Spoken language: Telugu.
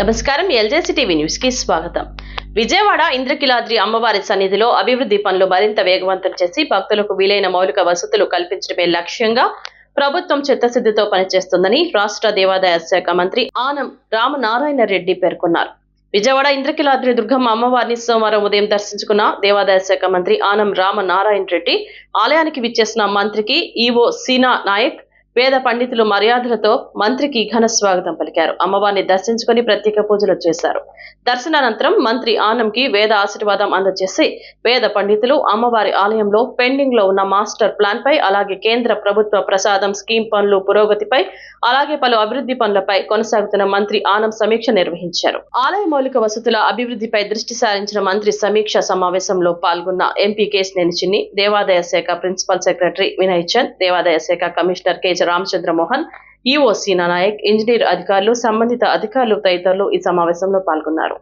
నమస్కారం ఎల్జేసీ టీవీ న్యూస్కి స్వాగతం. విజయవాడ ఇంద్రకిలాద్రి అమ్మవారి సన్నిధిలో అభివృద్ధి పనులు మరింత వేగవంతం చేసి భక్తులకు వీలైన మౌలిక వసతులు కల్పించడమే లక్ష్యంగా ప్రభుత్వం చిత్తశుద్ధితో పనిచేస్తుందని రాష్ట్ర దేవాదాయ శాఖ మంత్రి ఆనం రామనారాయణ రెడ్డి పేర్కొన్నారు. విజయవాడ ఇంద్రకిలాద్రి దుర్గమ్మ అమ్మవారిని సోమవారం ఉదయం దర్శించుకున్న దేవాదాయ శాఖ మంత్రి ఆనం రామనారాయణ రెడ్డి ఆలయానికి విచ్చేసిన మంత్రికి ఈవో సీనా నాయక్ వేద పండితులు మర్యాదలతో మంత్రికి ఘన స్వాగతం పలికారు. అమ్మవారిని దర్శించుకొని ప్రత్యేక పూజలు చేశారు. దర్శనానంతరం మంత్రి ఆనంకి వేద ఆశీర్వాదం అందజేసి వేద పండితులు అమ్మవారి ఆలయంలో పెండింగ్లో ఉన్న మాస్టర్ ప్లాన్ పై అలాగే కేంద్ర ప్రభుత్వ ప్రసాదం స్కీమ్ పనులు పురోగతిపై అలాగే పలు అభివృద్ధి పనులపై కొనసాగుతున్న మంత్రి ఆనం సమీక్ష నిర్వహించారు. ఆలయ మౌలిక వసతుల అభివృద్ధిపై దృష్టి సారించిన మంత్రి సమీక్ష సమావేశంలో పాల్గొన్న ఎంపీ కేశినేని చిన్ని దేవాదాయ శాఖ ప్రిన్సిపల్ సెక్రటరీ వినయ్ చంద్ దేవాదాయ శాఖ కమిషనర్ కేజర్ రామచంద్ర మోహన్ ఈఓ సీనా నాయక్ ఇంజనీర్ అధికారులు సంబంధిత అధికారులు తదితరులు ఈ సమావేశంలో పాల్గొన్నారు.